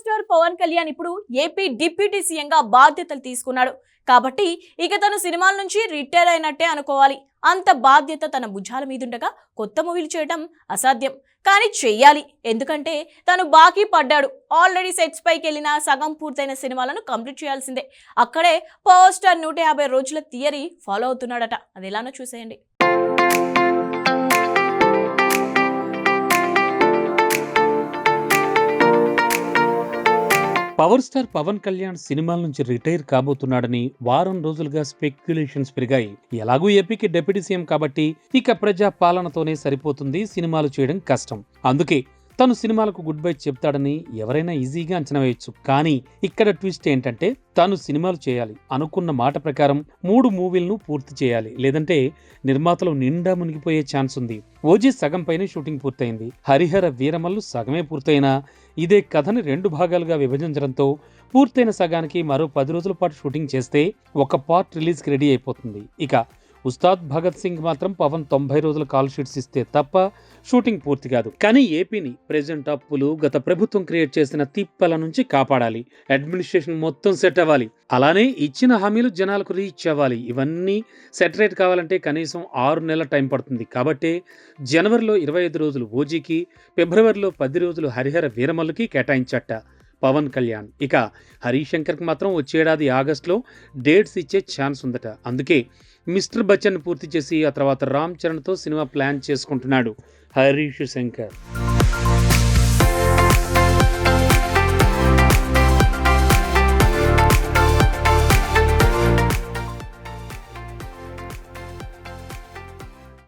Star Pawan Kalyan ఇప్పుడు AP deputy సీఎంగా బాధ్యతలు తీసుకున్నాడు. కాబట్టి ఇక తను సినిమాల నుంచి రిటైర్ అయినట్టే అనుకోవాలి. అంత బాధ్యత తన భుజాల మీదుండగా కొత్త మూవీలు చేయడం అసాధ్యం. కానీ చెయ్యాలి. ఎందుకంటే తను బాకీ పడ్డాడు. ఆల్రెడీ సెట్స్ పైకి వెళ్ళిన సగం పూర్తయిన సినిమాలను కంప్లీట్ చేయాల్సిందే. అక్కడే పవర్ స్టార్ నూట యాభై రోజుల థియరీ ఫాలో అవుతున్నాడట. అది ఎలానో చూసేయండి. పవర్ స్టార్ పవన్ కళ్యాణ్ సినిమాల నుంచి రిటైర్ కాబోతున్నాడని వారం రోజులుగా స్పెక్యులేషన్స్ పెరిగాయి. ఎలాగూ ఏపీకి డెప్యూటీ సీఎం కాబట్టి ఇక ప్రజా పాలనతోనే సరిపోతుంది సినిమాలు చేయడం కష్టం. అందుకే తను సినిమాలకు గుడ్ బై చెప్తాడని ఎవరైనా ఈజీగా అంచనా వేయొచ్చు. కానీ ఇక్కడ ట్విస్ట్ ఏంటంటే తాను సినిమాలు చేయాలి అనుకున్న మాట ప్రకారం మూడు మూవీలను పూర్తి చేయాలి. లేదంటే నిర్మాతలు నిండా మునిగిపోయే ఛాన్స్ ఉంది. ఓజీ సగం పైనే షూటింగ్ పూర్తయింది. హరిహర వీరమల్లు సగమే పూర్తయినా ఇదే కథని రెండు భాగాలుగా విభజించడంతో పూర్తయిన సగానికి మరో పది రోజుల పాటు షూటింగ్ చేస్తే ఒక పార్ట్ రిలీజ్కి రెడీ అయిపోతుంది. ఇక ఉస్తాద్ భగత్ సింగ్ మాత్రం పవన్ తొంభై రోజుల కాల్ షీట్స్ ఇస్తే తప్ప షూటింగ్ పూర్తి కాదు. కానీ ఏపీని ప్రెజెంట్ అప్పులు గత ప్రభుత్వం క్రియేట్ చేసిన తిప్పల నుంచి కాపాడాలి. అడ్మినిస్ట్రేషన్ మొత్తం సెట్ అవ్వాలి. అలానే ఇచ్చిన హామీలు జనాలకు రీచ్ అవ్వాలి. ఇవన్నీ సెటరేట్ కావాలంటే కనీసం ఆరు నెలల టైం పడుతుంది. కాబట్టి జనవరిలో ఇరవై ఐదు రోజులు ఓజీకి ఫిబ్రవరిలో పది రోజులు హరిహర వీరమల్లుకి కేటాయించట. పవన్ కళ్యాణ్. ఇక హరీష్ మాత్రం వచ్చేడాది ఆగస్టులో డేట్స్ ఇచ్చే ఛాన్స్ ఉందట. అందుకే మిస్టర్ బచ్చన్ పూర్తి చేసి ఆ తర్వాత రామ్ చరణ్తో సినిమా ప్లాన్ చేసుకుంటున్నాడు హరీష్ శంకర్.